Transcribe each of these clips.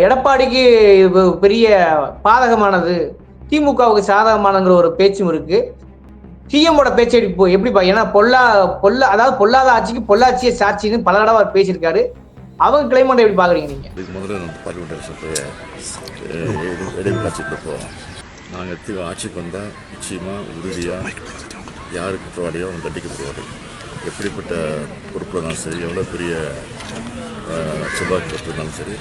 எடப்பாடிக்கு பெரிய பாதகமானது திமுகவுக்கு சாதகமானங்கிற ஒரு பேச்சும் இருக்கு. சிஎம்மோட பேச்சு இப்போ எப்படிப்பா ஏன்னா பொல்லா பொல்லா அதாவது பொல்லாத ஆட்சிக்கு பொள்ளாச்சியை சாட்சின்னு பல தடவை அவர் பேசியிருக்காரு. அவங்க கிளைமேட் எப்படி பாக்குறீங்க நீங்க? இதுக்கு முதல்ல நம்ம பார்லிமெண்ட் எலெக்ஷன் நாங்கள் தி ஆட்சிக்கு வந்தால் நிச்சயமாக உறுதியாக யார் குற்றவாளியோ அவங்க தண்டிக்கப்படுவார்கள் எப்படிப்பட்ட பொறுப்பு இருந்தாலும் சரி எவ்வளோ பெரிய அஹ், செல்வாக்கு இருந்தாலும் சரி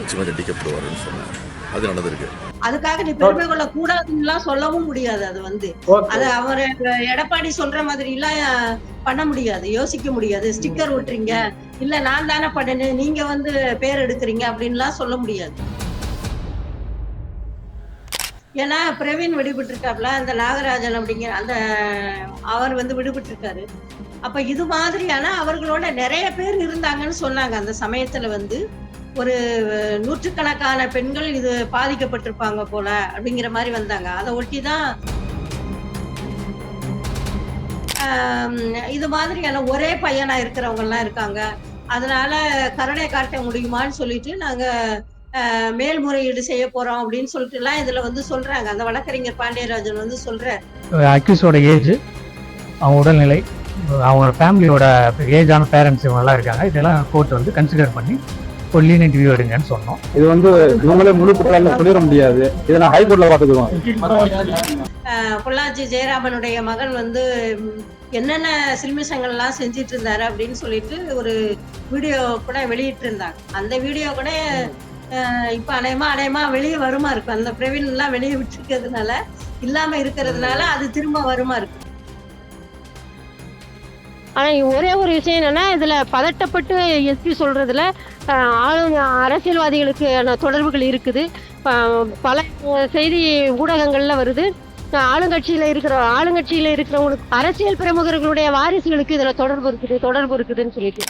நிச்சயமாக தண்டிக்கப்படுவார்கள்னு சொன்னேன் அது நடந்திருக்கு. அதுக்காக நீ பெருமை கொள்ள கூடாதுன்னு சொல்லவும் முடியாது அது வந்து. அது அவர் எடப்பாடி சொல்ற மாதிரி எல்லாம் பண்ண முடியாது யோசிக்க முடியாது. ஸ்டிக்கர் ஒட்டுறீங்க. இல்ல நான் தானே பண்ணேன் நீங்க வந்து பேர் எடுக்கிறீங்க அப்படின்லாம் சொல்ல முடியாது. ஏன்னா பிரவீன் விடுபட்டு இருக்காப்ல அந்த நாகராஜன் அப்படிங்கிற அந்த அவர் வந்து விடுபட்டு இருக்காரு அப்ப இது மாதிரியான அவர்களோட நிறைய பேர் இருந்தாங்கன்னு சொன்னாங்க அந்த சமயத்துல வந்து. ஒரு நூற்றுக்கணக்கான பெண்கள் இது பாதிக்கப்பட்டிருப்பாங்க போல அப்படிங்கிற மாதிரி வந்தாங்க. அதை ஒட்டி தான் இது மாதிரியான ஒரே பையனா இருக்கிறவங்க எல்லாம் இருக்காங்க. அதனால கருணை காட்ட முடியுமான்னு சொல்லிட்டு நாங்க மேல்முறையீடு செய்ய போறோம் அப்படின்னு சொல்லிட்டு எல்லாம் இதுல வந்து சொல்றாங்க. அந்த வழக்கறிஞர் பாண்டியராஜன் வந்து சொல்ற அக்யூஸோட ஏஜ் அவங்க உடல்நிலை அவங்க ஃபேமிலியோட ஏஜான பேரண்ட்ஸ் இவங்கெல்லாம் இருக்காங்க. இதெல்லாம் கோர்ட் வந்து கன்சிடர் பண்ணி ஒரு லீனியன்ட் வியூ எடுங்கன்னு சொன்னோம். இது வந்து இவங்களே முழு குற்றவாளின்னு சொல்லிட முடியாது. இதை நான் ஹைகோர்ட்ல பாத்துக்குவோம் பொள்ளாச்சி ஜெயராமனுடைய மகன் வந்து என்னென்ன சில்மிஷங்கள்லாம் செஞ்சிட்டு இருந்தாரு அப்படின்னு சொல்லிட்டு ஒரு வீடியோ கூட வெளியிட்டு இருந்தாங்க அந்த வீடியோ கூட ஆஹ், இப்ப அநேகமா அநேகமா வெளியே வருமா இருக்கும் அந்த பிரவீன் எல்லாம் வெளியே விட்டுருக்கிறதுனால இல்லாம இருக்கிறதுனால அது திரும்ப வருமா இருக்கு. ஆனால் ஒரே ஒரு விஷயம் என்னன்னா இதில் பதட்டப்பட்டு எஸ்பி சொல்கிறதுல ஆளுங்க அரசியல்வாதிகளுக்கு தொடர்புகள் இருக்குது. ப- பல செய்தி ஊடகங்களில் வருது. ஆளுங்கட்சியில் இருக்கிற ஆளுங்கட்சியில் இருக்கிறவங்களுக்கு அரசியல் பிரமுகர்களுடைய வாரிசுகளுக்கு இதில் தொடர்பு இருக்குது தொடர்பு இருக்குதுன்னு சொல்லிட்டு.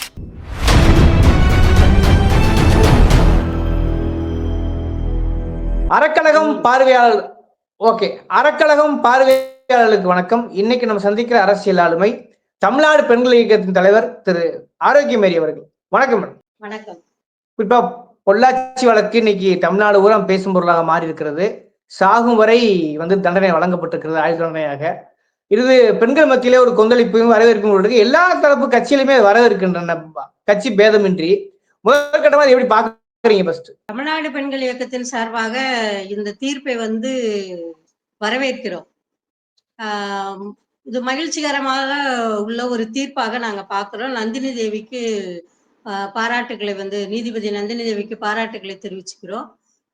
அறக்கழகம் பார்வையாளர் ஓகே. அறக்கழகம் பார்வையாளர்களுக்கு வணக்கம். இன்னைக்கு நம்ம சந்திக்கிற அரசியல் ஆளுமை தமிழ்நாடு பெண்கள் இயக்கத்தின் தலைவர் திரு ஆரோக்கியமேரி அவர்கள். வணக்கம் மேடம். வணக்கம். குறிப்பா பொள்ளாச்சி வழக்கு இன்னைக்கு தமிழ்நாடு ஊரம் பேசும் பொருளாக மாறி இருக்கிறது சாகும் வரை வந்து தண்டனை வழங்கப்பட்டிருக்கிறது ஆயுள் தண்டனையாக. இது பெண்கள் மத்தியிலே ஒரு கொந்தளிப்பையும் வரவேற்பும் இருக்கு எல்லா தரப்பு கட்சியிலுமே வரவேற்கின்றன. கட்சி பேதமின்றி. முதற்கட்டமா இதை எப்படி பாக்குறீங்க ஃபர்ஸ்ட் தமிழ்நாடு பெண்கள் இயக்கத்தின் சார்பாக இந்த தீர்ப்பை வந்து வரவேற்கிறோம். இது மகிழ்ச்சிகரமாக உள்ள ஒரு தீர்ப்பாக நாங்க பாக்குறோம். நந்தினி தேவிக்கு பாராட்டுகளை வந்து நீதிபதி நந்தினி தேவிக்கு பாராட்டுகளை தெரிவிச்சுக்கிறோம்.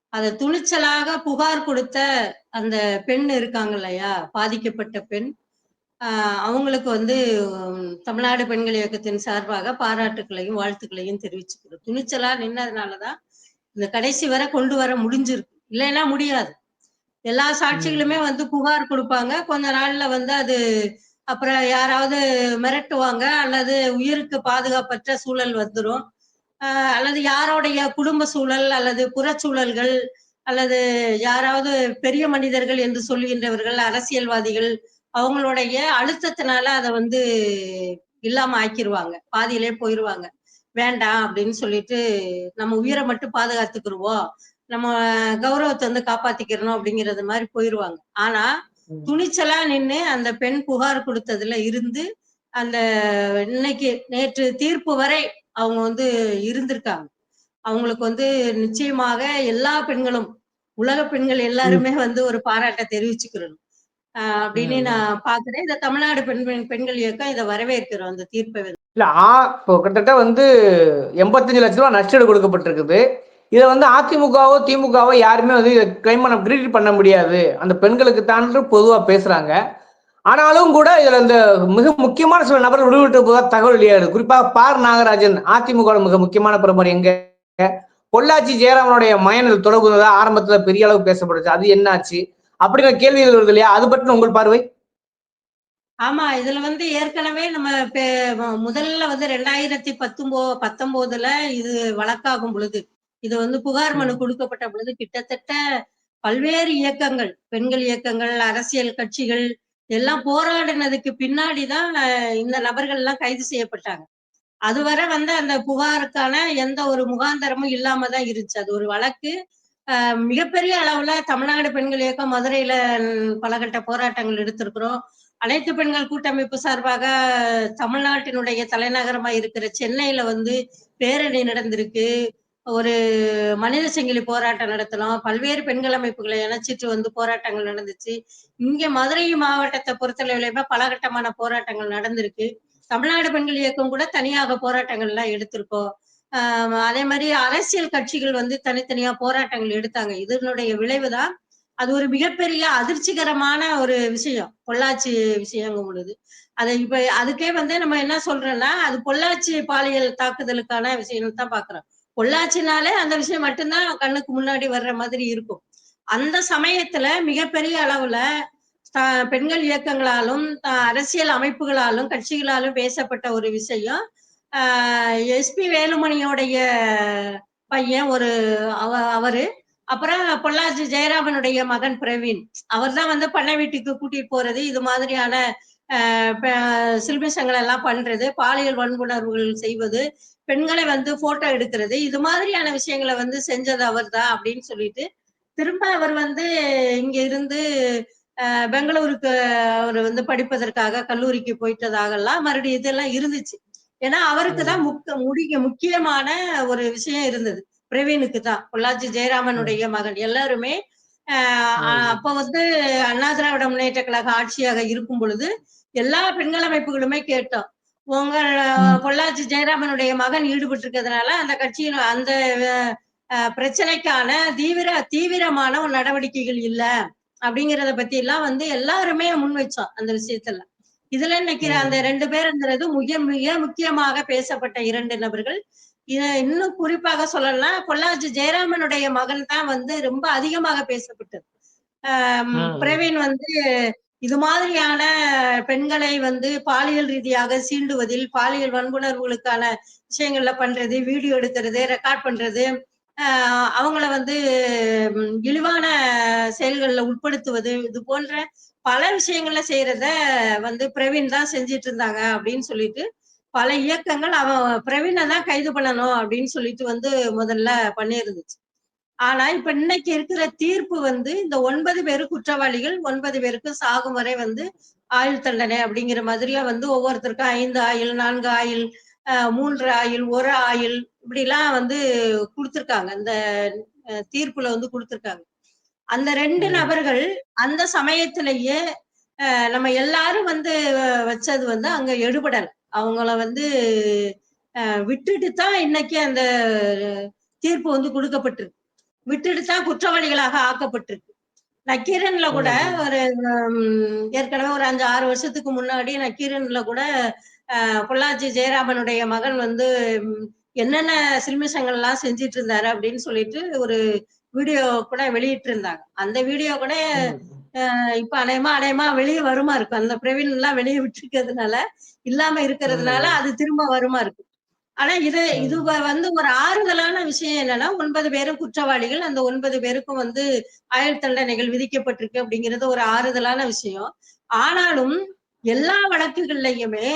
அதை துணிச்சலாக புகார் கொடுத்த அந்த பெண் இருக்காங்க இல்லையா? பாதிக்கப்பட்ட பெண். ஆஹ் அவங்களுக்கு வந்து தமிழ்நாடு பெண்கள் இயக்கத்தின் சார்பாக பாராட்டுகளையும் வாழ்த்துக்களையும் தெரிவிச்சுக்கிறோம். துணிச்சலா நின்னதுனாலதான் இந்த கடைசி வரை கொண்டு வர முடிஞ்சிருக்கு. இல்லைன்னா முடியாது. எல்லா சாட்சிகளுமே வந்து புகார் கொடுப்பாங்க. கொஞ்ச நாள்ல வந்து அது அப்புறம் யாராவது மிரட்டுவாங்க அல்லது உயிருக்கு பாதுகாப்பற்ற சூழல் வந்துடும் அல்லது யாரோடைய குடும்ப சூழல் அல்லது புறச்சூழல்கள் அல்லது யாராவது பெரிய மனிதர்கள் என்று சொல்லுகின்றவர்கள் அரசியல்வாதிகள் அவங்களுடைய அழுத்தத்தினால அதை வந்து இல்லாம ஆக்கிருவாங்க. பாதியிலே போயிருவாங்க. வேண்டாம் அப்படின்னு சொல்லிட்டு நம்ம உயிரை மட்டும் பாதுகாத்துக்கிருவோம். நம்ம கௌரவத்தை வந்து காப்பாத்திக்கிறணும் அப்படிங்கறது மாதிரி போயிருவாங்க. ஆனா துணிச்சலா நின்னு அந்த பெண் புகார் கொடுத்ததுல இருந்து அந்த இன்னைக்கு நேற்று தீர்ப்பு வரை அவங்க வந்து இருந்திருக்காங்க. அவங்களுக்கு வந்து நிச்சயமாக எல்லா பெண்களும் உலக பெண்கள் எல்லாருமே வந்து ஒரு பாராட்டை தெரிவிச்சுக்கிறணும். ஆஹ் அப்படின்னு. நான் பாக்குறேன் இந்த தமிழ்நாடு பெண் பெண்- பெண்கள் இயக்கம் இதை வரவேற்கிறோம் அந்த தீர்ப்பை. இல்ல ஆ இப்போ கிட்டத்தட்ட வந்து எண்பத்தஞ்சு லட்ச ரூபா நஷ்டீடு கொடுக்கப்பட்டிருக்குது. இதை வந்து அதிமுகவோ திமுகவோ யாருமே வந்து இதை கிளைம் பண்ண கிரெடிட் பண்ண முடியாது. அந்த பெண்களுக்கு தான் பொதுவாக பேசுறாங்க. ஆனாலும் கூட இதில் இந்த மிக முக்கியமான சில நபர்கள் விடுவிட்டு போதா தகவல் வெளியாடு குறிப்பாக பார் நாகராஜன் அதிமுக மிக முக்கியமான பிரமுகர் எங்க? பொள்ளாச்சி ஜெயராமனுடைய மயனில் தொடர்பு ஆரம்பத்தில் பெரிய அளவு பேசப்படுச்சு அது என்னாச்சு? அப்படிங்கிற கேள்விகள் வருது இல்லையா? அது பற்றின உங்கள் பார்வை? ஆமா இதுல வந்து ஏற்கனவே நம்ம பே- முதல்ல வந்து ரெண்டாயிரத்தி பத்தொன்போ பத்தொன்பதுல இது வழக்காகும் பொழுது. இது வந்து புகார் மனு கொடுக்கப்பட்ட பொழுது கிட்டத்தட்ட பல்வேறு இயக்கங்கள் பெண்கள் இயக்கங்கள் அரசியல் கட்சிகள் எல்லாம் போராடினதுக்கு பின்னாடிதான் இந்த நபர்கள் எல்லாம் கைது செய்யப்பட்டாங்க. அதுவரை வந்து அந்த புகாருக்கான எந்த ஒரு முகாந்தரமும் இல்லாம தான் இருந்துச்சு. அது ஒரு வழக்கு. மிகப்பெரிய அளவுல தமிழ்நாடு பெண்கள் இயக்கம் மதுரையில பலகட்ட போராட்டங்கள் எடுத்திருக்கிறோம். அனைத்து பெண்கள் கூட்டமைப்பு சார்பாக தமிழ்நாட்டினுடைய தலைநகரமா இருக்கிற சென்னையில வந்து பேரணி நடந்திருக்கு. ஒரு மனித சங்கிலி போராட்டம் நடத்தினோம் பல்வேறு பெண்கள் அமைப்புகளை இணைச்சிட்டு வந்து போராட்டங்கள் நடந்துச்சு. இங்க மதுரை மாவட்டத்தை பொறுத்தளவுலயுமே பலகட்டமான போராட்டங்கள் நடந்திருக்கு. தமிழ்நாடு பெண்கள் இயக்கம் கூட தனியாக போராட்டங்கள் எல்லாம் எடுத்திருக்கோம். அதே மாதிரி அரசியல் கட்சிகள் வந்து தனித்தனியா போராட்டங்கள் எடுத்தாங்க. இதனுடைய விளைவுதான் அது ஒரு மிகப்பெரிய அதிர்ச்சிகரமான ஒரு விஷயம். பொள்ளாச்சி விஷயங்கும் பொழுது அதை இப்ப அதுக்கே வந்து நம்ம என்ன சொல்றோம்னா அது பொள்ளாச்சி பாலியல் தாக்குதலுக்கான விஷயம் தான் பாக்குறோம். பொள்ளாச்சினாலே அந்த விஷயம் மட்டும்தான் கண்ணுக்கு முன்னாடி வர்ற மாதிரி இருக்கும். அந்த சமயத்துல மிகப்பெரிய அளவுல பெண்கள் இயக்கங்களாலும் அரசியல் அமைப்புகளாலும் கட்சிகளாலும் பேசப்பட்ட ஒரு விஷயம். எஸ்பி வேலுமணியோடைய பையன் ஒரு அவ அவரு. அப்புறம் பொள்ளாச்சி ஜெயராமனுடைய மகன் பிரவீன். அவர் தான் வந்து பண்ணை வீட்டுக்கு கூட்டிட்டு போறது இது மாதிரியான ஆஹ் சில்மிஷங்கள் எல்லாம் பண்றது பாலியல் வன்புணர்வுகள் செய்வது பெண்களை வந்து போட்டோ எடுக்கிறது. இது மாதிரியான விஷயங்களை வந்து செஞ்சது அவர்தான் அப்படின்னு சொல்லிட்டு திரும்ப அவர் வந்து இங்க இருந்து பெங்களூருக்கு அவர் வந்து படிப்பதற்காக கல்லூரிக்கு போயிட்டதாகலாம். மறுபடியும் இதெல்லாம் இருந்துச்சு. ஏன்னா அவருக்கு தான் முக்க முடிய முக்கியமான ஒரு விஷயம் இருந்தது. பிரவீனுக்கு தான். பொள்ளாச்சி ஜெயராமனுடைய மகன். எல்லாருமே. அப்ப வந்து அண்ணா திராவிட முன்னேற்ற கழக ஆட்சியாக இருக்கும் பொழுது எல்லா பெண்கள் அமைப்புகளுமே கேட்டோம். உங்க. பொள்ளாச்சி ஜெயராமனுடைய மகன் ஈடுபட்டு இருக்கிறதுனால அந்த கட்சியின் அந்த பிரச்சனைக்கான தீவிர தீவிரமான ஒரு நடவடிக்கைகள் இல்ல அப்படிங்கறத பத்தி எல்லாம் வந்து எல்லாருமே முன் வச்சோம் அந்த விஷயத்துல இதுல இன்னைக்கு ம். அந்த ரெண்டு பேருங்கிறது மிக மிக முக்கியமாக பேசப்பட்ட இரண்டு நபர்கள் இத இன்னும் குறிப்பாக சொல்லணும்னா பொள்ளாச்சி ஜெயராமனுடைய மகன் தான் வந்து ரொம்ப அதிகமாக பேசப்பட்டது ஆஹ். பிரவீன் வந்து இது மாதிரியான பெண்களை வந்து பாலியல் ரீதியாக சீண்டுவதில் பாலியல் வன்புணர்வுகளுக்கான விஷயங்கள்ல பண்றது வீடியோ எடுக்கிறது ரெக்கார்ட் பண்றது அவங்கள வந்து இழிவான செயல்களில் உட்படுத்துவது இது போன்ற பல விஷயங்கள்ல செய்யறத வந்து பிரவீன் தான் செஞ்சிட்டு இருந்தாங்க அப்படின்னு சொல்லிட்டு பல இயக்கங்கள் அவன் பிரவீனை தான் கைது பண்ணணும் அப்படின்னு சொல்லிட்டு வந்து முதல்ல பண்ணியிருந்துச்சு. ஆனா இப்ப இன்னைக்கு இருக்கிற தீர்ப்பு வந்து இந்த ஒன்பது பேரு குற்றவாளிகள் ஒன்பது பேருக்கு சாகும் வரை வந்து ஆயுள் தண்டனை அப்படிங்கிற மாதிரியா வந்து ஒவ்வொருத்தருக்கும் ஐந்து ஆயுள் நான்கு ஆஹ் மூன்று ஆயுள் ஒரு ஆயுள் இப்படி எல்லாம் வந்து கொடுத்திருக்காங்க. இந்த அஹ், தீர்ப்புல வந்து கொடுத்திருக்காங்க. அந்த ரெண்டு. நபர்கள் அந்த சமயத்திலேயே நம்ம எல்லாரும் வந்து வச்சது வந்து அங்க எடுபடல. அவங்கள வந்து விட்டுட்டு தான் இன்னைக்கு அந்த தீர்ப்பு வந்து கொடுக்கப்பட்டிருக்கு. விட்டுட்டு தான் குற்றவாளிகளாக ஆக்கப்பட்டிருக்கு. நக்கீரன்ல கூட. ஒரு ஏற்கனவே ஒரு அஞ்சு ஆறு வருஷத்துக்கு முன்னாடி நக்கீரன்ல கூட பொள்ளாச்சி ஜெயராமனுடைய மகன் வந்து என்னென்ன சில்மிஷங்கள் எல்லாம் செஞ்சிட்டு இருந்தாரு அப்படின்னு சொல்லிட்டு ஒரு வீடியோ கூட வெளியிட்டு இருந்தாங்க அந்த வீடியோ கூட இப்ப அநேகமா அநேகமா வெளியே வருமா இருக்கும். அந்த பிரவீன் எல்லாம் வெளியே விட்டுருக்கிறதுனால இல்லாம இருக்கிறதுனால. அது திரும்ப வருமா இருக்கும். ஆனா இது இது வந்து ஒரு ஆறுதலான விஷயம் என்னன்னா ஒன்பது பேரும் குற்றவாளிகள் அந்த ஒன்பது பேருக்கும் வந்து ஆயுள் தண்டனைகள் விதிக்கப்பட்டிருக்கு அப்படிங்கிறது ஒரு ஆறுதலான விஷயம். ஆனாலும் எல்லா வழக்குகள்லயுமே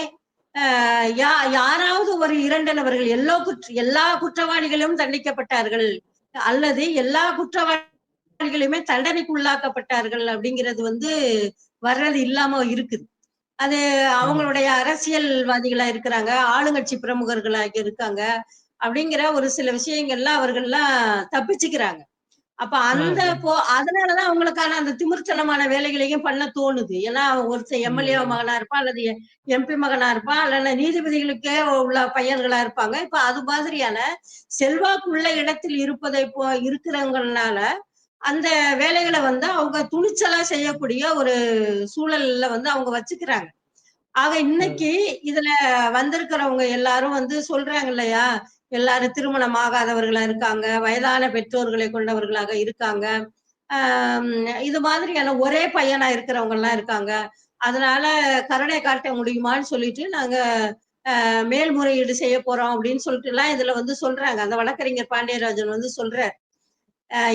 யா யாராவது ஒரு இரண்டு நபர்கள் எல்லா குற்ற எல்லா குற்றவாளிகளும் தண்டிக்கப்பட்டார்கள் அல்லது எல்லா குற்றவாளிகளுமே தண்டனைக்கு உள்ளாக்கப்பட்டார்கள் அப்படிங்கிறது வந்து வர்றது இல்லாம இருக்குது. அது அவங்களுடைய அரசியல்வாதிகளா இருக்கிறாங்க ஆளுங்கட்சி பிரமுகர்களாக இருக்காங்க அப்படிங்கிற ஒரு சில விஷயங்கள்ல அவர்கள்லாம் தப்பிச்சுக்கிறாங்க அப்ப அந்த. போ அதனாலதான் அவங்களுக்கான அந்த திமிர்த்தனமான வேலைகளையும் பண்ண தோணுது ஏன்னா ஒருத்தர் எம்எல்ஏ. மகனா இருப்பான் அல்லது எம்பி மகனா இருப்பான் அல்லது நீதிபதிகளுக்கே உள்ள பையன்களா இருப்பாங்க இப்ப அது மாதிரியான செல்வாக்கு உள்ள இடத்தில் இருப்பதை போ இருக்கிறவங்கனால அந்த வேலைகளை வந்து அவங்க துணிச்சலா செய்யக்கூடிய ஒரு சூழல்ல வந்து அவங்க வச்சுக்கிறாங்க. ஆக இன்னைக்கு இதுல வந்திருக்கிறவங்க எல்லாரும் வந்து சொல்றாங்க இல்லையா? எல்லாரும் திருமணம் ஆகாதவர்களா இருக்காங்க வயதான பெற்றோர்களை கொண்டவர்களாக இருக்காங்க. ஆஹ் இது மாதிரியான ஒரே பையனா இருக்கிறவங்க எல்லாம் இருக்காங்க. அதனால கருணை காட்ட முடியுமான்னு சொல்லிட்டு நாங்க ஆஹ் மேல்முறையீடு செய்ய போறோம் அப்படின்னு சொல்லிட்டு எல்லாம் இதுல வந்து சொல்றாங்க. அந்த வழக்கறிஞர் பாண்டியராஜன் வந்து சொல்ற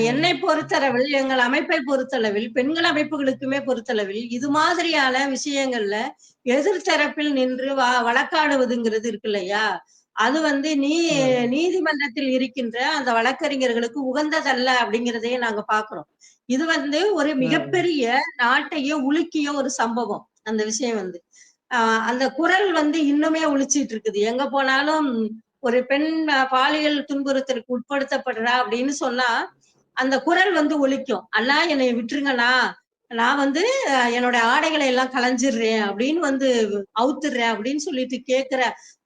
என்னை பொறுத்தளவில் எங்கள் அமைப்பை பொறுத்தளவில் பெண்கள் அமைப்புகளுக்குமே பொறுத்தளவில் இது மாதிரியான விஷயங்கள்ல எதிர்த்தரப்பில் நின்று வா வழக்காடுவதுங்கிறது இருக்கு இல்லையா? அது வந்து நீ நீதிமன்றத்தில் இருக்கின்ற அந்த வழக்கறிஞர்களுக்கு உகந்ததல்ல அப்படிங்கிறதையும் நாங்க பாக்குறோம். இது வந்து ஒரு மிகப்பெரிய நாட்டையே உலுக்கிய ஒரு சம்பவம் அந்த விஷயம் வந்து. ஆஹ் அந்த குரல் வந்து இன்னுமே ஒலிச்சிட்டு இருக்குது. எங்க போனாலும் ஒரு பெண் பாலியல் துன்புறுத்தலுக்கு உட்படுத்தப்படுறா அப்படின்னு சொன்னா அந்த குரல் வந்து ஒலிக்கும். அண்ணா என்னை விட்டுருங்கண்ணா. நான் வந்து என்னோட ஆடைகளை எல்லாம் களைஞ்சிடுறேன் அப்படின்னு வந்து அவுத்துடுறேன் அப்படின்னு சொல்லிட்டு கேக்குற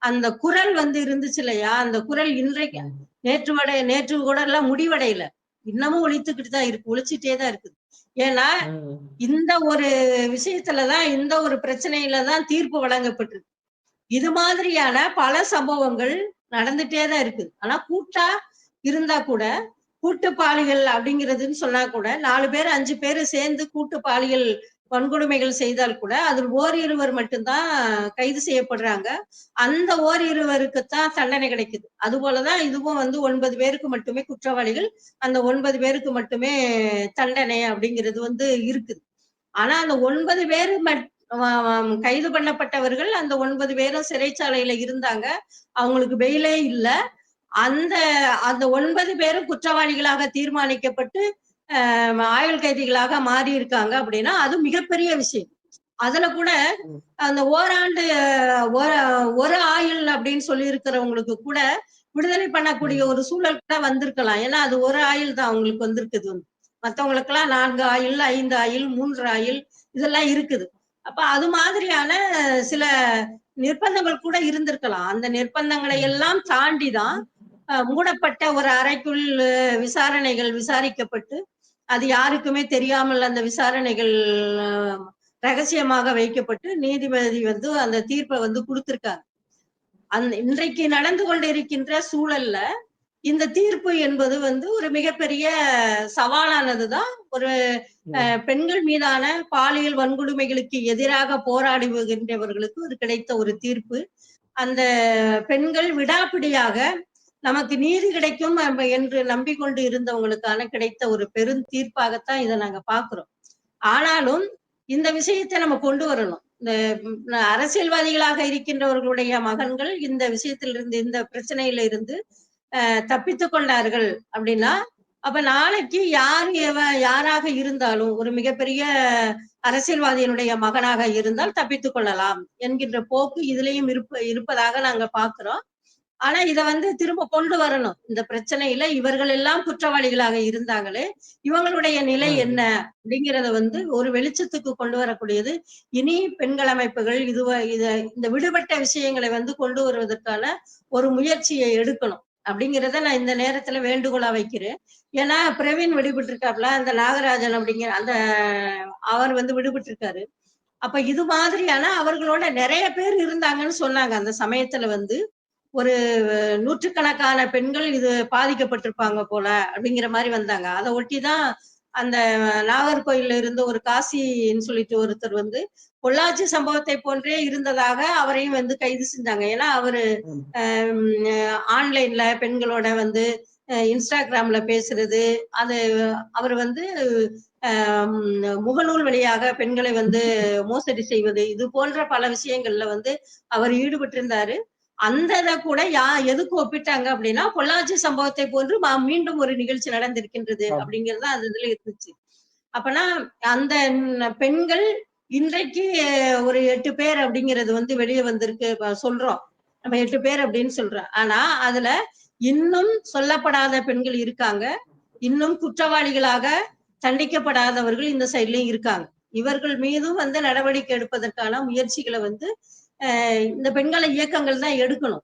அந்த குரல் வந்து இருந்துச்சு இல்லையா? அந்த குரல் இன்றைக்கு நேற்று வடை நேற்று கூட எல்லாம் முடிவடையல. இன்னமும் ஒழித்துக்கிட்டு தான் இருக்கு ஒழிச்சிட்டே தான் இருக்குது. ஏன்னா இந்த ஒரு விஷயத்துலதான் இந்த ஒரு பிரச்சனையில தான் தீர்ப்பு வழங்கப்பட்டிருக்கு. இது மாதிரியான பல சம்பவங்கள் நடந்துட்டே தான் இருக்குது. ஆனா கூட்டா இருந்தா கூட கூட்டுப்பாளிகள் அப்படிங்கிறதுன்னு சொன்னா கூட நாலு பேர் அஞ்சு பேர் சேர்ந்து கூட்டு வன்கொடுமைகள் செய்தால் கூட அதில் ஓரிருவர் மட்டும்தான் கைது செய்யப்படுறாங்க. அந்த ஓரிருவருக்குத்தான் தண்டனை கிடைக்குது. அது போலதான் இதுவும் வந்து ஒன்பது பேருக்கு மட்டுமே குற்றவாளிகள் அந்த ஒன்பது பேருக்கு மட்டுமே தண்டனை அப்படிங்கிறது வந்து இருக்குது. ஆனா அந்த ஒன்பது பேர் மட்- கைது பண்ணப்பட்டவர்கள் அந்த ஒன்பது பேரும் சிறைச்சாலையில இருந்தாங்க. அவங்களுக்கு பெயிலே இல்லை. அந்த அந்த ஒன்பது பேரும் குற்றவாளிகளாக தீர்மானிக்கப்பட்டு ஆயுள் கைதிகளாக மாறி இருக்காங்க அப்படின்னா அது மிகப்பெரிய விஷயம். அதுல கூட அந்த ஓராண்டு ஒரு ஆயுள் அப்படின்னு சொல்லி இருக்கிறவங்களுக்கு கூட விடுதலை பண்ணக்கூடிய ஒரு சூழல் கூட வந்திருக்கலாம். ஏன்னா அது ஒரு ஆயுள் தான் அவங்களுக்கு வந்திருக்குது. வந்து மத்தவங்களுக்கெல்லாம் நான்கு ஆயுள் ஐந்து ஆயுள் மூன்று ஆயுள் இதெல்லாம் இருக்குது. அப்ப அது மாதிரியான சில நிர்பந்தங்கள் கூட இருந்திருக்கலாம். அந்த நிர்பந்தங்களை எல்லாம் தாண்டி தான் மூடப்பட்ட ஒரு அறைக்குள் விசாரணைகள் விசாரிக்கப்பட்டு அது யாருக்குமே தெரியாமல் அந்த விசாரணைகள் ரகசியமாக வைக்கப்பட்டு நீதிபதி வந்து அந்த தீர்ப்பை வந்து கொடுத்திருக்காங்க அந்த இன்றைக்கு நடந்து கொண்டிருக்கின்ற சூழல்ல இந்த தீர்ப்பு என்பது வந்து ஒரு மிகப்பெரிய சவாலானதுதான். ஒரு அஹ், பெண்கள் மீதான பாலியல் வன்கொடுமைகளுக்கு எதிராக போராடி வருகின்றவர்களுக்கு ஒரு கிடைத்த ஒரு தீர்ப்பு. அந்த பெண்கள் விடாப்பிடியாக நமக்கு நீதி கிடைக்கும் என்று நம்பிக்கொண்டு இருந்தவங்களுக்கான கிடைத்த ஒரு பெரும் தீர்ப்பாகத்தான் இதை நாங்க பாக்குறோம் ஆனாலும் இந்த விஷயத்தை நம்ம கொண்டு வரணும். இந்த அரசியல்வாதிகளாக இருக்கின்றவர்களுடைய மகன்கள் இந்த விஷயத்திலிருந்து இந்த பிரச்சனையில இருந்து அஹ், கொண்டார்கள் அப்படின்னா அப்ப நாளைக்கு யார் எவ- யாராக இருந்தாலும் ஒரு மிகப்பெரிய அரசியல்வாதியினுடைய மகனாக இருந்தால் தப்பித்துக் கொள்ளலாம் என்கின்ற போக்கு இதுலயும் இருப்ப இருப்பதாக நாங்க பாக்குறோம் ஆனா இத வந்து திரும்ப கொண்டு வரணும். இந்த பிரச்சனையில இவர்கள் எல்லாம் குற்றவாளிகளாக இருந்தாங்களே இவங்களுடைய நிலை. என்ன அப்படிங்கறத வந்து ஒரு வெளிச்சத்துக்கு கொண்டு வரக்கூடியது. இனி பெண்கள் அமைப்புகள் இது இத இந்த விடுபட்ட விஷயங்களை வந்து கொண்டு வருவதற்கான ஒரு முயற்சியை எடுக்கணும் அப்படிங்கிறத நான் இந்த நேரத்துல வேண்டுகோளா வைக்கிறேன். ஏன்னா பிரவீன் விடுபட்டு இருக்காப்ல அந்த நாகராஜன் அப்படிங்கிற அந்த அவர் வந்து விடுபட்டு இருக்காரு அப்ப இது மாதிரியான அவர்களோட நிறைய பேர் இருந்தாங்கன்னு சொன்னாங்க. அந்த சமயத்துல வந்து ஒரு நூற்றுக்கணக்கான பெண்கள் இது பாதிக்கப்பட்டிருப்பாங்க போல அப்படிங்கிற மாதிரி வந்தாங்க. அதை ஒட்டிதான் அந்த நாகர்கோயில்ல இருந்த ஒரு காசின்னு சொல்லிட்டு ஒருத்தர் வந்து பொள்ளாச்சி சம்பவத்தை போன்றே இருந்ததாக அவரையும் வந்து கைது செஞ்சாங்க. ஏன்னா அவரு. ஆன்லைன்ல பெண்களோட வந்து இன்ஸ்டாகிராம்ல பேசுறது அது அவர் வந்து ஆஹ், முகநூல் வழியாக பெண்களை வந்து மோசடி செய்வது இது போன்ற பல விஷயங்கள்ல வந்து அவர் ஈடுபட்டிருந்தாரு. அந்த இதை கூட யா எதுக்கு ஒப்பிட்டாங்க அப்படின்னா பொள்ளாச்சி சம்பவத்தை போன்று மீண்டும் ஒரு நிகழ்ச்சி நடந்திருக்கின்றது. அப்படிங்கிறது அந்த இதுல இருந்துச்சு. அப்பனா அந்த பெண்கள் இன்றைக்கு ஒரு எட்டு பேர் அப்படிங்கிறது வந்து வெளியே வந்திருக்கு சொல்றோம். நம்ம எட்டு பேர் அப்படின்னு சொல்றோம். ஆனா அதுல இன்னும் சொல்லப்படாத பெண்கள் இருக்காங்க. இன்னும் குற்றவாளிகளாக தண்டிக்கப்படாதவர்கள் இந்த சைட்லயும் இருக்காங்க. இவர்கள் மீதும் வந்து நடவடிக்கை எடுப்பதற்கான முயற்சிகளை வந்து இந்த பெண்களை இயக்கங்கள் தான் எடுக்கணும்.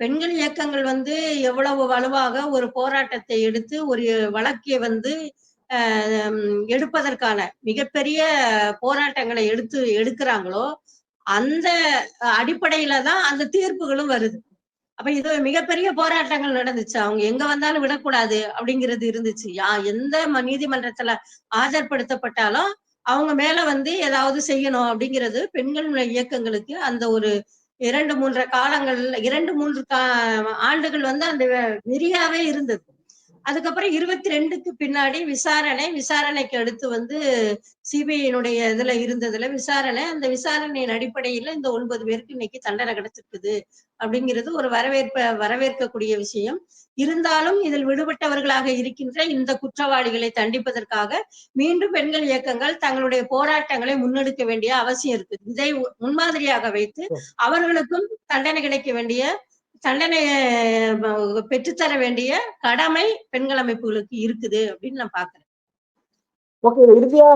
பெண்கள் இயக்கங்கள் வந்து எவ்வளவு வலுவாக ஒரு போராட்டத்தை எடுத்து ஒரு வழக்கை வந்து எடுப்பதற்கான மிகப்பெரிய போராட்டங்களை எடுத்து எடுக்கிறாங்களோ அந்த அடிப்படையில தான் அந்த தீர்ப்புகளும் வருது. அப்ப இது மிகப்பெரிய போராட்டங்கள் நடந்துச்சு. அவங்க எங்க வந்தாலும் விடக்கூடாது அப்படிங்கிறது இருந்துச்சு. யா எந்த நீதிமன்றத்துல ஆஜர்படுத்தப்பட்டாலும் அவங்க மேல வந்து ஏதாவது செய்யணும் அப்படிங்கிறது பெண்கள் இயக்கங்களுக்கு அந்த ஒரு இரண்டு மூன்று காலங்கள் இரண்டு மூன்று கா ஆண்டுகள் வந்து அந்த நெறியாவே இருந்தது. அதுக்கப்புறம் இருபத்தி ரெண்டுக்கு பின்னாடி விசாரணை விசாரணைக்கு அடுத்து வந்து சிபிஐனுடைய இதுல இருந்ததுல விசாரணை. அந்த விசாரணையின் அடிப்படையில இந்த ஒன்பது பேருக்கு இன்னைக்கு தண்டனை கிடைச்சிருக்குது அப்படிங்கிறது ஒரு வரவேற்ப வரவேற்கக்கூடிய விஷயம். இருந்தாலும் இதில் விடுபட்டவர்களாக இருக்கின்ற இந்த குற்றவாளிகளை தண்டிப்பதற்காக மீண்டும் பெண்கள் இயக்கங்கள் தங்களுடைய போராட்டங்களை முன்னெடுக்க வேண்டிய அவசியம் இருக்கு இதை முன்மாதிரியாக வைத்து அவர்களுக்கும் தண்டனை கிடைக்க வேண்டிய தண்டனை பெற்றுத்தர வேண்டிய கடமை பெண்கள் அமைப்புகளுக்கு இருக்குது அப்படின்னு நான் பாக்குறேன். ஓகே இறுதியா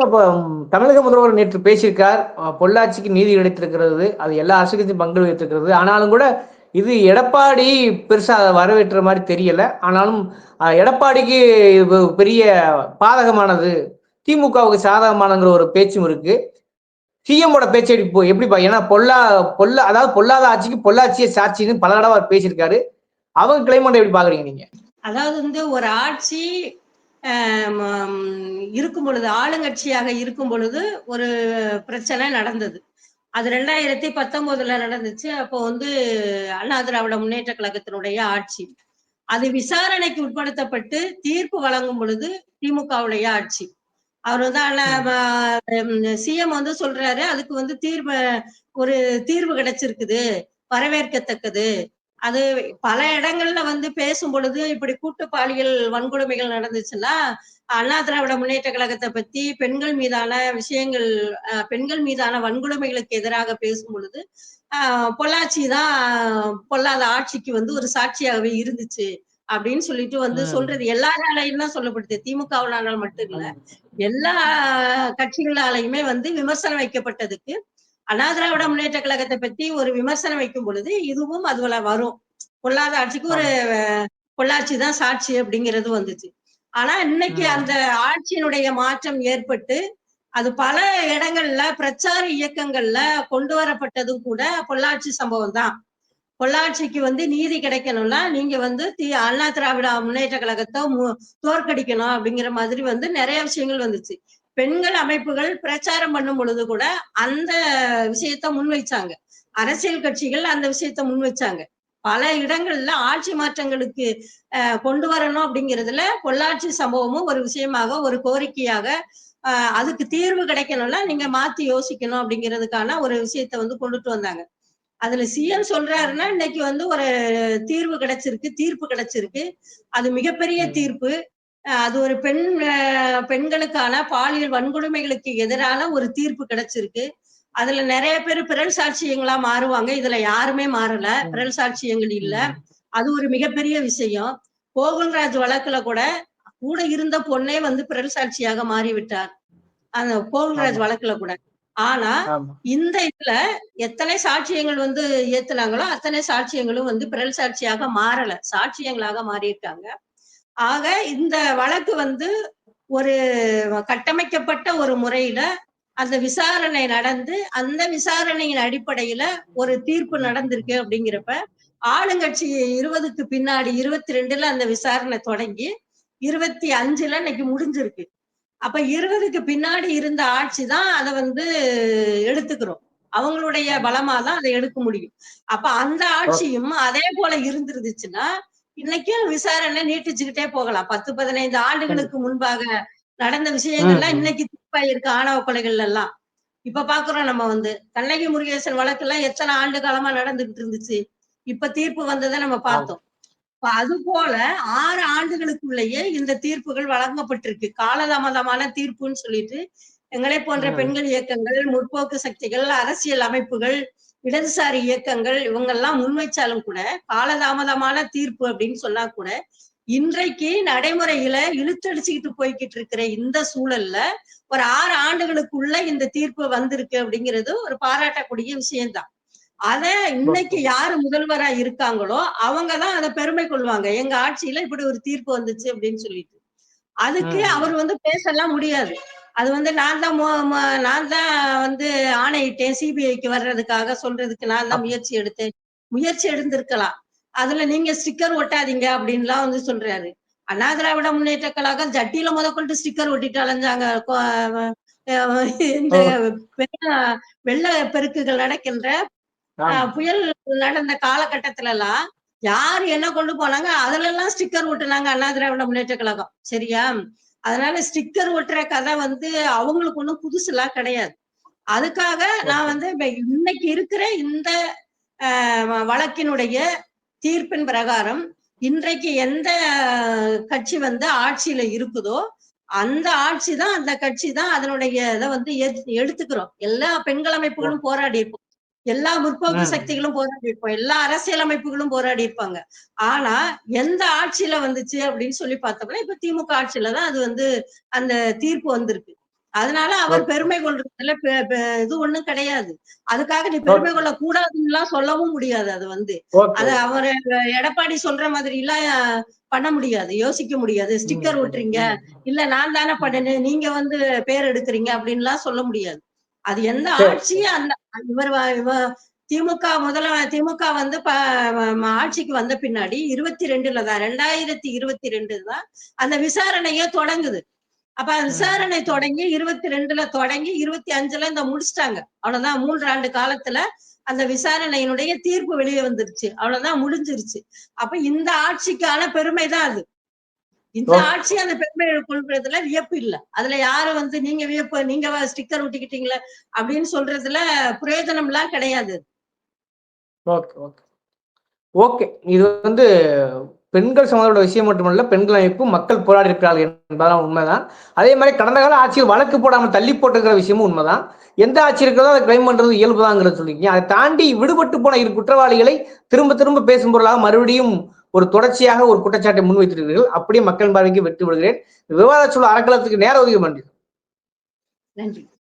தமிழக முதல்வர் நேற்று பேசியிருக்கார். பொள்ளாச்சிக்கு நீதி கிடைத்திருக்கிறது. அது எல்லா அரசுக்கும் பங்கு வைத்திருக்கிறது ஆனாலும் கூட இது எடப்பாடி பெருசா வரவேற்ற மாதிரி தெரியல. ஆனாலும் எடப்பாடிக்கு பெரிய பாதகமானது திமுகவுக்கு சாதகமானங்கிற ஒரு பேச்சும் இருக்கு. சிஎம்மோட பேச்சு எப்படி இப்போ எப்படிப்பா? ஏன்னா பொல்லா பொல்லா அதாவது பொல்லாத ஆட்சிக்கு பொள்ளாச்சியை சாட்சின்னு பல தடவை அவர் பேசியிருக்காரு. அவங்க கிளைமேட் எப்படி பாக்குறீங்க நீங்க? அதாவது வந்து ஒரு ஆட்சி ஆஹ் இருக்கும் பொழுது ஆளுங்கட்சியாக இருக்கும் பொழுது ஒரு பிரச்சனை நடந்தது. அது ரெண்டாயிரத்தி பத்தொன்பதுல நடந்துச்சு. அப்போ வந்து அண்ணா திராவிட முன்னேற்ற கழகத்தினுடைய ஆட்சி. அது விசாரணைக்கு உட்படுத்தப்பட்டு தீர்ப்பு வழங்கும் பொழுது திமுகவுடைய ஆட்சி. அவர் வந்து சிஎம் வந்து சொல்றாரு அதுக்கு வந்து தீர்வு ஒரு தீர்வு கிடைச்சிருக்குது வரவேற்கத்தக்கது. அது பல இடங்கள்ல வந்து பேசும் பொழுது இப்படி கூட்டு பாலியல் வன்கொடுமைகள் நடந்துச்சுன்னா அண்ணா திராவிட முன்னேற்ற கழகத்தை பத்தி பெண்கள் மீதான விஷயங்கள் பெண்கள் மீதான வன்கொடுமைகளுக்கு எதிராக பேசும் பொழுது ஆஹ், பொள்ளாச்சி தான் பொல்லாத ஆட்சிக்கு வந்து ஒரு சாட்சியாகவே இருந்துச்சு. அப்படின்னு சொல்லிட்டு வந்து. சொல்றது எல்லாராலையும் தான் சொல்லப்படுது. திமுகவினால மட்டும் இல்ல எல்லா கட்சிகளாலையுமே வந்து விமர்சனம் வைக்கப்பட்டதுக்கு அண்ணா திராவிட முன்னேற்ற கழகத்தை பத்தி ஒரு விமர்சனம் வைக்கும் பொழுது இதுவும் அதுல வரும். பொல்லாத ஆட்சிக்கு ஒரு பொள்ளாச்சி தான் சாட்சி அப்படிங்கிறது வந்துச்சு. ஆனா இன்னைக்கு. அந்த ஆட்சியினுடைய மாற்றம் ஏற்பட்டு அது பல இடங்கள்ல பிரச்சார இயக்கங்கள்ல கொண்டு வரப்பட்டதும் கூட பொள்ளாச்சி சம்பவம் தான். பொள்ளாச்சிக்கு வந்து நீதி கிடைக்கணும்னா நீங்க வந்து தி அண்ணா திராவிட முன்னேற்ற கழகத்தை மு- தோற்கடிக்கணும் அப்படிங்கிற மாதிரி வந்து நிறைய விஷயங்கள் வந்துச்சு. பெண்கள் அமைப்புகள் பிரச்சாரம் பண்ணும் பொழுது கூட அந்த விஷயத்த முன்வைச்சாங்க. அரசியல் கட்சிகள் அந்த விஷயத்த முன்வைச்சாங்க. பல இடங்கள்ல ஆட்சி மாற்றங்களுக்கு கொண்டு வரணும் அப்படிங்கிறதுல பொள்ளாட்சி சம்பவமும் ஒரு விஷயமாக ஒரு கோரிக்கையாக அதுக்கு தீர்வு கிடைக்கணும்னா நீங்க மாத்தி யோசிக்கணும் அப்படிங்கிறதுக்கான ஒரு விஷயத்த வந்து கொண்டுட்டு வந்தாங்க. அதுல சிஎம் சொல்றாருன்னா இன்னைக்கு வந்து ஒரு தீர்வு கிடைச்சிருக்கு தீர்ப்பு கிடைச்சிருக்கு. அது மிகப்பெரிய. தீர்ப்பு. அது ஒரு பெண் பெண்களுக்கான பாலியல் வன்கொடுமைகளுக்கு எதிரான ஒரு தீர்ப்பு கிடைச்சிருக்கு. அதுல நிறைய பேர் பிறல் சாட்சியங்களா மாறுவாங்க. இதுல யாருமே மாறல. பிறல் சாட்சியங்கள் இல்ல. அது ஒரு மிகப்பெரிய விஷயம். கோகுல்ராஜ் வழக்குல கூட கூட இருந்த பொண்ணே வந்து பிறல் சாட்சியாக மாறிவிட்டார். அந்த கோகுல்ராஜ். வழக்குல கூட. ஆனா இந்த இதுல எத்தனை சாட்சியங்கள் வந்து ஏத்துனாங்களோ அத்தனை சாட்சியங்களும் வந்து பிறல் சாட்சியாக மாறல. சாட்சியங்களாக மாறியிருக்காங்க. ஆக இந்த வழக்கு வந்து ஒரு கட்டமைக்கப்பட்ட ஒரு முறையில அந்த விசாரணை நடந்து அந்த விசாரணையின் அடிப்படையில ஒரு தீர்ப்பு நடந்திருக்கு அப்படிங்கிறப்ப ஆளுங்கட்சி இருபதுக்கு பின்னாடி இருபத்தி ரெண்டுல அந்த விசாரணை தொடங்கி இருபத்தி அஞ்சுல இன்னைக்கு முடிஞ்சிருக்கு. அப்ப இருபதுக்கு பின்னாடி இருந்த ஆட்சி தான் அதை வந்து எடுத்துக்கிறோம். அவங்களுடைய பலமா தான் அதை எடுக்க முடியும். அப்ப அந்த ஆட்சியும் அதே போல இருந்திருந்துச்சுன்னா இன்னைக்கும் விசாரணை நீட்டிச்சுக்கிட்டே போகலாம். பத்து பதினைந்து ஆண்டுகளுக்கு முன்பாக நடந்த விஷயங்கள்லாம். இன்னைக்கு தீர்ப்பாயிருக்கு ஆணவ கொலைகள் எல்லாம் இப்ப பாக்குறோம் நம்ம வந்து கண்ணகி முருகேசன் வழக்கு எல்லாம் எத்தனை ஆண்டு காலமா நடந்துகிட்டு இருந்துச்சு. இப்ப தீர்ப்பு வந்ததை நம்ம பார்த்தோம். அது போல ஆறு ஆண்டுகளுக்குள்ளேயே இந்த தீர்ப்புகள் வழங்கப்பட்டிருக்கு காலதாமதமான தீர்ப்புன்னு சொல்லிட்டு எங்களை போன்ற. பெண்கள் இயக்கங்கள் முற்போக்கு சக்திகள் அரசியல் அமைப்புகள் இடதுசாரி இயக்கங்கள் இவங்கெல்லாம் முன்வைச்சாலும் கூட காலதாமதமான தீர்ப்பு அப்படின்னு சொன்னா கூட இன்றைக்கு நடைமுறையில இழுத்தடிச்சுக்கிட்டு போய்கிட்டு இருக்கிற இந்த சூழல்ல ஒரு ஆறு ஆண்டுகளுக்குள்ள இந்த தீர்ப்பு வந்திருக்கு அப்படிங்கிறது ஒரு பாராட்டக்கூடிய விஷயம்தான் அத இன்னைக்கு யாரு முதல்வரா இருக்காங்களோ அவங்கதான் அதை பெருமை கொள்வாங்க. எங்க ஆட்சியில இப்படி ஒரு தீர்ப்பு வந்துச்சு அப்படின்னு சொல்லிட்டு. அதுக்கு. அவர் வந்து பேசலாம் முடியாது. அது வந்து நான் தான் நான் தான் வந்து ஆணையிட்டேன். சிபிஐக்கு வர்றதுக்காக சொல்றதுக்கு நான் தான் முயற்சி எடுத்தேன். முயற்சி எடுத்திருக்கலாம். அதுல நீங்க ஸ்டிக்கர் ஒட்டாதீங்க அப்படின்லாம் வந்து சொல்றாரு. அண்ணா திராவிட முன்னேற்ற கழகம் ஜட்டியில முதற்கொண்டு ஸ்டிக்கர் ஒட்டிட்டு அலைஞ்சாங்க இந்த வெள்ள- வெள்ள பெருக்குகள் நடக்கின்ற புயல் நடந்த காலகட்டத்துல எல்லாம் யார் என்ன கொண்டு போனாங்க அதுல எல்லாம் ஸ்டிக்கர் ஒட்டுனாங்க அண்ணா திராவிட முன்னேற்ற கழகம். சரியா? அதனால ஸ்டிக்கர் ஒட்டுற கதை வந்து அவங்களுக்கு ஒண்ணும் புதுசுலாம் கிடையாது. அதுக்காக நான் வந்து இன்னைக்கு இருக்கிற இந்த வழக்கினுடைய தீர்ப்பின் பிரகாரம் இன்றைக்கு எந்த கட்சி வந்து ஆட்சியில இருக்குதோ அந்த ஆட்சி தான் அந்த கட்சி தான் அதனுடைய இதை வந்து எடுத்துக்கிறோம். எல்லா பெண்கள் அமைப்புகளும் போராடி இருப்போம் எல்லா முற்போக்கு. சக்திகளும் போராடி இருப்போம் எல்லா அரசியல் அமைப்புகளும் போராடி இருப்பாங்க. ஆனா எந்த ஆட்சியில வந்துச்சு அப்படின்னு சொல்லி பார்த்தோம்னா இப்ப திமுக ஆட்சியில தான் அது வந்து அந்த தீர்ப்பு வந்திருக்கு. அதனால அவர் பெருமை கொள்றதுல இது ஒண்ணும் கிடையாது. அதுக்காக நீ பெருமை கொள்ள கூடாதுன்னு சொல்லவும் முடியாது அது வந்து. அது அவர் எடப்பாடி சொல்ற மாதிரி எல்லாம் பண்ண முடியாது யோசிக்க முடியாது. ஸ்டிக்கர் ஒட்டுறீங்க. இல்ல நான் தானே பண்ணேன் நீங்க வந்து பேர் எடுக்கிறீங்க அப்படின்லாம் சொல்ல முடியாது. அது எந்த சரி. ஆட்சி அந்த இவர் திமுக முதல்ல திமுக வந்து ஆட்சிக்கு வந்த பின்னாடி இருபத்தி ரெண்டுல தான் ரெண்டாயிரத்தி இருபத்தி ரெண்டு தான் அந்த விசாரணையே தொடங்குது. அப்ப அந்த விசாரணை தொடங்கி இருபத்தி ரெண்டுல தொடங்கி இருபத்தி அஞ்சுல இந்த முடிச்சிட்டாங்க. அவ்வளவுதான் மூன்று ஆண்டு காலத்துல அந்த விசாரணையினுடைய தீர்ப்பு வெளியே வந்துருச்சு. அவ்வளவுதான் முடிஞ்சிருச்சு. அப்ப இந்த ஆட்சிக்கான பெருமை தான் அது. இந்த ஆட்சி அந்த பெருமை கொள்றதுல வியப்பு இல்ல. அதுல யாரும் வந்து நீங்க வியப்பு நீங்க ஸ்டிக்கர் ஒட்டிக்கிட்டீங்களே அப்படின்னு சொல்றதுல பிரயோஜனம் எல்லாம் கிடையாது. ஓகே ஓகே ஓகே இது வந்து பெண்கள் சம்மந்தப்பட்ட விஷயம் மட்டுமல்ல பெண்கள் அமைப்பு மக்கள் போராடி இருக்கிறார்கள் என்பதெல்லாம் உண்மைதான். அதே மாதிரி கடந்த கால ஆட்சியில் வழக்கு போடாமல் தள்ளி போட்டுக்கிற விஷயமும் உண்மைதான். எந்த ஆட்சி இருக்கிறதோ அதை கிளைம் பண்றது இயல்புதாங்கிறது சொல்லிருக்கீங்க அதை தாண்டி விடுபட்டு போன இரு குற்றவாளிகளை திரும்ப திரும்ப பேசும் பொருளாக மறுபடியும் ஒரு தொடர்ச்சியாக ஒரு குற்றச்சாட்டை முன்வைத்திருக்கிறீர்கள் அப்படியே மக்கள் பார்வைக்கு விட்டு விடுகிறேன் விவாத சொல்ல அறக்கலத்துக்கு நேர ஒதுக்க நன்றி நன்றி.